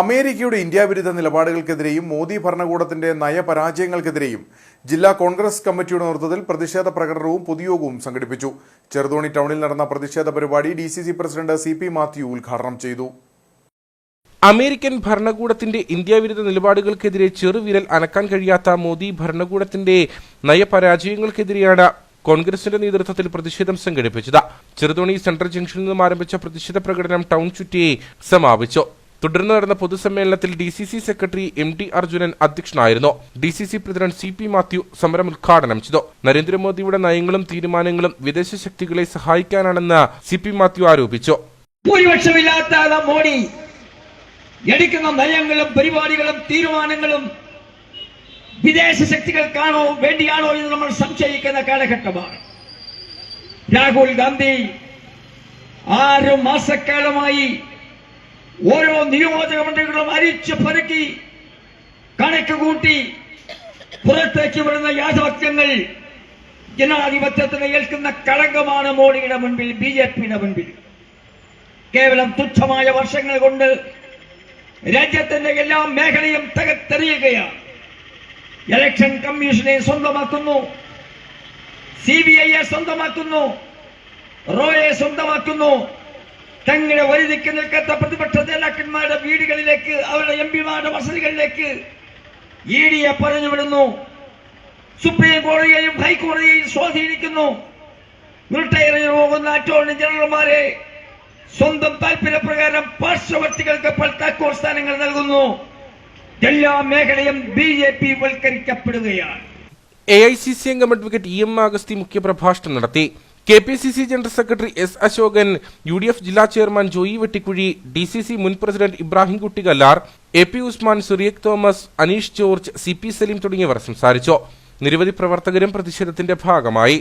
അമേരിക്കയുടെ ഇന്ത്യ വിരുദ്ധ നിലപാടുകൾക്കെതിരെയും മോദി ഭരണകൂടത്തിന്റെ നയപരാജയങ്ങൾക്കെതിരെയും ജില്ലാ കോൺഗ്രസ് കമ്മിറ്റിയുടെ നേതൃത്വത്തിൽ പ്രതിഷേധ പ്രകടനവും പൊതുയോഗവും സംഘടിപ്പിച്ചു. ചെറുതോണി ടൗണിൽ നടന്ന പ്രതിഷേധ പരിപാടി D C C president C P Mathew ഉദ്ഘാടനം ചെയ്തു. അമേരിക്കൻ ഭരണകൂടത്തിന്റെ ഇന്ത്യ വിരുദ്ധ നിലപാടുകൾക്കെതിരെ ചെറുവിരൽ അനക്കാൻ കഴിയാത്ത മോദി ഭരണകൂടത്തിന്റെ നയപരാജയങ്ങൾക്കെതിരെയാണ് കോൺഗ്രസിന്റെ നേതൃത്വത്തിൽ പ്രതിഷേധം സംഘടിപ്പിച്ചത്. ചെറുതോണി സെൻട്രൽ ജംഗ്ഷനിൽ നിന്നും ആരംഭിച്ച പ്രതിഷേധ പ്രകടനം ടൗൺ ചുറ്റിയെ സമാപിച്ചു. തുടർന്ന് നടന്ന പൊതുസമ്മേളനത്തിൽ D C C secretary M T Arjunan അധ്യക്ഷനായിരുന്നു. D C C president C P Mathew സമരം ഉദ്ഘാടനം ചെയ്തു. നരേന്ദ്രമോദിയുടെ നയങ്ങളും തീരുമാനങ്ങളും വിദേശ ശക്തികളെ സഹായിക്കാനാണെന്ന് സി പി മാത്യു ആരോപിച്ചു. ഭൂരിപക്ഷമില്ലാത്ത മോഡി. എടുക്കുന്ന നയങ്ങളും പരിപാടികളും തീരുമാനങ്ങളും വിദേശ ശക്തികൾക്കാണോ വേണ്ടിയാണോ എന്ന് നമ്മൾ സംശയിക്കുന്ന കാലഘട്ടമാണ്. രാഹുൽ ഗാന്ധി ആറ് മാസക്കാലമായി ഓരോ നിയോജക മണ്ഡലങ്ങളും അരിച്ചു പരക്കി കണക്ക് കൂട്ടി പുറത്തേക്ക് വിടുന്ന യാഥാർത്ഥ്യങ്ങൾ ജനാധിപത്യത്തിന് ഏൽക്കുന്ന കളങ്കമാണ് മോഡിയുടെ മുൻപിൽ ബി ജെ പിയുടെ മുൻപിൽ. കേവലം തുച്ഛമായ വർഷങ്ങൾ കൊണ്ട് രാജ്യത്തിന്റെ എല്ലാ മേഖലയും തകർത്തെറിയുകയാണ്. ഇലക്ഷൻ കമ്മീഷനെ സ്വന്തമാക്കുന്നു സി ബി ഐയെ സ്വന്തമാക്കുന്നു റോയെ സ്വന്തമാക്കുന്നു തങ്ങളുടെ വരുതിക്ക് നിൽക്കാത്ത പ്രതിപക്ഷ നേതാക്കന്മാരുടെ വീടുകളിലേക്ക് അവരുടെ എം പിമാരുടെ വസതികളിലേക്ക് ഇ ഡിയെ പറഞ്ഞുവിടുന്നു സുപ്രീം കോടതിയെയും ഹൈക്കോടതിയെയും സ്വാധീനിക്കുന്നു. റിട്ടയറിൽ പോകുന്ന അറ്റോർണി ജനറൽമാരെ സ്വന്തം താല്പര്യപ്രകാരം പാർശ്വവർത്തികൾക്ക് പൾത്താക്കോർ സ്ഥാനങ്ങൾ നൽകുന്നു. എല്ലാ മേഖലയും ബി ജെ പി വൽക്കരിക്കപ്പെടുകയാണ്. എ ഐ സി സി അംഗം അഡ്വക്കേറ്റ് ഇ എം ആഗസ്തി മുഖ്യപ്രഭാഷണം നടത്തി. K P C C general secretary S Ashokan U D F ജില്ലാ chairman Joy Vettikuzhy D C C മുൻ president Ibrahimkutty Kallar A P Usman Suriyak Thomas Anish George C P Saleem തുടങ്ങിയവർ സംസാരിച്ചു. നിരവധി പ്രവർത്തകരും പ്രതിഷേധത്തിന്റെ ഭാഗമായി.